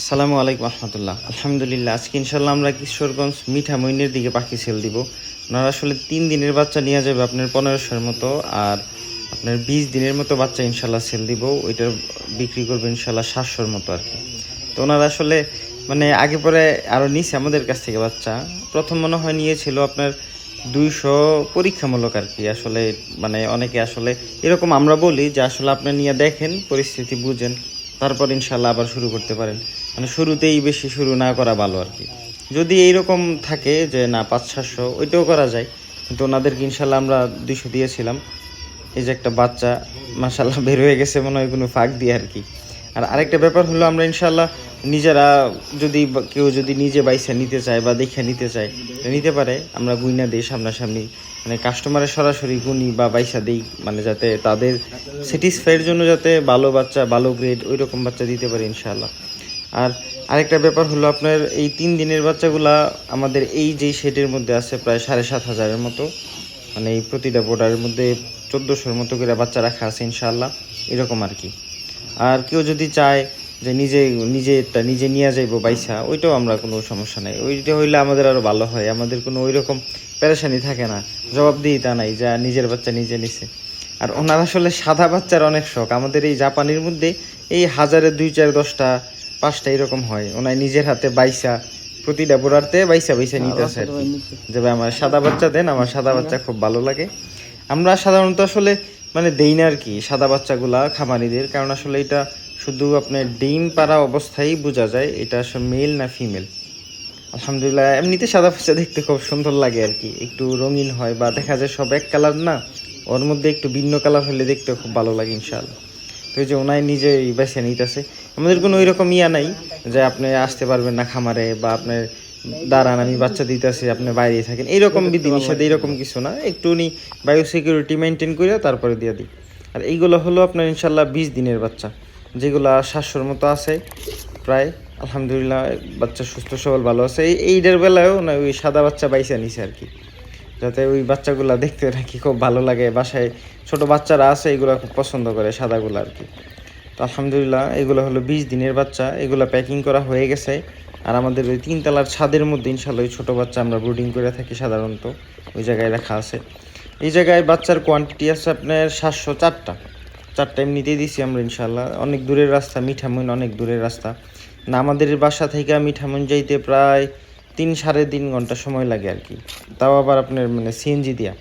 আসসালামু আলাইকুম রহমতুল্লাহ। আলহামদুলিল্লাহ, আজকে ইনশাল্লাহ আমরা কিশোরগঞ্জ মিঠা মইনের দিকে পাখি সেল দিব। ওনারা আসলে তিন দিনের বাচ্চা নিয়ে যাবে আপনার পনেরোশোর মতো, আর আপনার বিশ দিনের মতো বাচ্চা ইনশাল্লাহ সেল দিব। ওইটার বিক্রি করবে ইনশাল্লাহ সাতশোর মতো আর কি। তো ওনারা আসলে মানে আগে পরে আরও নিছে আমাদের কাছ থেকে বাচ্চা। প্রথম মনে হয় নিয়েছিল আপনার দুইশো পরীক্ষামূলক আর কি। আসলে মানে অনেকে আসলে এরকম আমরা বলি যে আসলে আপনি নিয়ে দেখেন, পরিস্থিতি বুঝেন। তারপর ইনশাল্লাহ আবার শুরু করতে পারেন। মানে শুরুতেই বেশি শুরু না করা ভালো আর কি। যদি এইরকম থাকে যে, না পাঁচ সাতশো ওইটাও করা যায়। কিন্তু ওনাদেরকে ইনশাল্লাহ আমরা দুইশো দিয়েছিলাম। এই যে একটা বাচ্চা মাসাল্লাহ বের হয়ে গেছে, মনে হয় কোনো ফাঁক দিয়ে আর কি। আর আরেকটা ব্যাপার হলো আমরা ইনশাল্লাহ নিজেরা যদি কেউ যদি নিজে বাইসা নিতে চায় বা দেখে নিতে চায় নিতে পারে। আমরা গুইনা দিই সামনাসামনি। মানে কাস্টমারের সরাসরি গুনি বা বাইসা দিই মানে যাতে তাদের স্যাটিসফাইয়ের জন্য যাতে ভালো বাচ্চা, ভালো গ্রেড ওই রকম বাচ্চা দিতে পারে ইনশাল্লাহ আর আরেকটা ব্যাপার হলো আপনার এই তিন দিনের বাচ্চাগুলা আমাদের এই যে শেডের মধ্যে আছে প্রায় সাড়ে সাত হাজারের মতো। মানে এই প্রতিটা বোর্ডারের মধ্যে চোদ্দোশোর মতো করে বাচ্চা রাখা আছে ইনশাল্লাহ এরকম আর কি। আর কেউ যদি চায় যে নিজে নিজেটা নিজে নিয়ে যাইবো বাইসা ওইটাও আমরা কোনো সমস্যা নাই। ওইটা হইলে আমাদের আরও ভালো হয়। আমাদের কোনো ওই রকম পেরেশানি থাকে না। জবাব দিই তা নাই যা নিজের বাচ্চা নিজে নিছে। আর ওনার আসলে সাদা বাচ্চার অনেক শখ। আমাদের এই জাপানির মধ্যে এই হাজারে দুই চার দশটা পাঁচটা এরকম হয়। ওনার নিজের হাতে বাইসা প্রতিটা বোড়ারতে বাইসা বাইসা নিতেছে আর কি। যে আমার সাদা বাচ্চা দেন আমার সাদা বাচ্চা খুব ভালো লাগে। আমরা সাধারণত আসলে মানে দেই না আর কি, সাদা বাচ্চাগুলা, খামারিদের। কারণ আসলে এটা শুধু আপনার ডিম পাড়া অবস্থায় বোঝা যায়, এটা আসলে মেল না ফিমেল আলহামদুলিল্লাহ, এমনিতে সাদা বাচ্চা দেখতে খুব সুন্দর লাগে আর কি। একটু রঙিন হয় বা দেখা যায় সব এক কালার না, ওর মধ্যে একটু ভিন্ন কালার হলে দেখতে খুব ভালো লাগে ইনশাআল্লাহ। তো এই যে ওনাই নিজে বেছে নিতেছে, আমাদের কোনো ওই রকম ইয়া নাই যে আপনি আসতে পারবেন না খামারে বা আপনার দাঁড়ান আমি বাচ্চা দিতেছি আপনি বাইরে থাকেন। এইরকম বিধিনিষেধ এইরকম কিছু না। একটু উনি বায়ো সিকিউরিটি মেনটেন করে তারপরে দিয়ে দিই আর এইগুলো হলো আপনার ইনশাল্লাহ বিশ দিনের বাচ্চা যেগুলো সাতশোর মতো আছে প্রায় আলহামদুলিল্লাহ বাচ্চা সুস্থ সবল ভালো আছে। এই এইটার বেলায়ও না ওই সাদা বাচ্চা বাইসা নিছে আর কি। যাতে ওই বাচ্চাগুলা দেখতে নাকি খুব ভালো লাগে। বাসায় ছোট বাচ্চারা আছে এগুলো খুব পছন্দ করে সাদাগুলো আর কি। তো আলহামদুলিল্লাহ এগুলো হলো বিশ দিনের বাচ্চা। এগুলো প্যাকিং করা হয়ে গেছে। আর আমাদের ওই তিনতলার ছাদের মধ্যে ইনশাল্লাহ ওই ছোটো বাচ্চা আমরা ব্রুডিং করে থাকি সাধারণত, ওই জায়গায় রাখা আছে। এই জায়গায় বাচ্চার কোয়ান্টিটি আছে আপনার সাতশো চারটা। চারটা এমনিতেই দিছি আমরা ইনশাল্লাহ। অনেক দূরের রাস্তা, মিঠামইন অনেক দূরের রাস্তা। না, আমাদের বাসা থেকে মিঠামইন যাইতে প্রায় তিন সাড়ে তিন ঘণ্টা সময় লাগে আর কি। তাও আবার আপনার মানে সিএনজি দিয়া।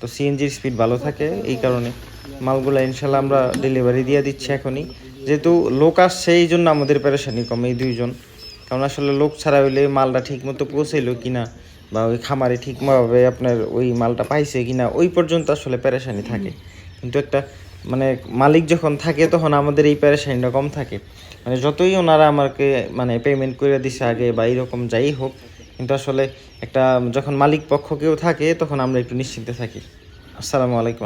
তো সিএনজির স্পিড ভালো থাকে, এই কারণে মালগুলা ইনশাল্লাহ আমরা ডেলিভারি দিয়ে দিচ্ছি এখনই। যেহেতু লোক আসছে, এই জন্য আমাদের পেরেশানি কম, এই দুইজন। কারণ আসলে লোক ছাড়া হইলে মালটা ঠিক মতো পৌঁছাইলো কিনা বা ওই খামারে ঠিকভাবে আপনার ওই মালটা পাইছে কিনা, ওই পর্যন্ত আসলে প্যারেশানি থাকে। কিন্তু একটা মানে মালিক যখন থাকে তখন আমাদের এই প্যারেশানিটা কম থাকে। মানে যতই ওনারা আমাকে মানে পেমেন্ট করে দিছে আগে বা এইরকম যাই হোক, কিন্তু আসলে একটা, যখন মালিক পক্ষ কেউ থাকে তখন আমরা একটু নিশ্চিন্তে থাকি। আসসালামু আলাইকুম।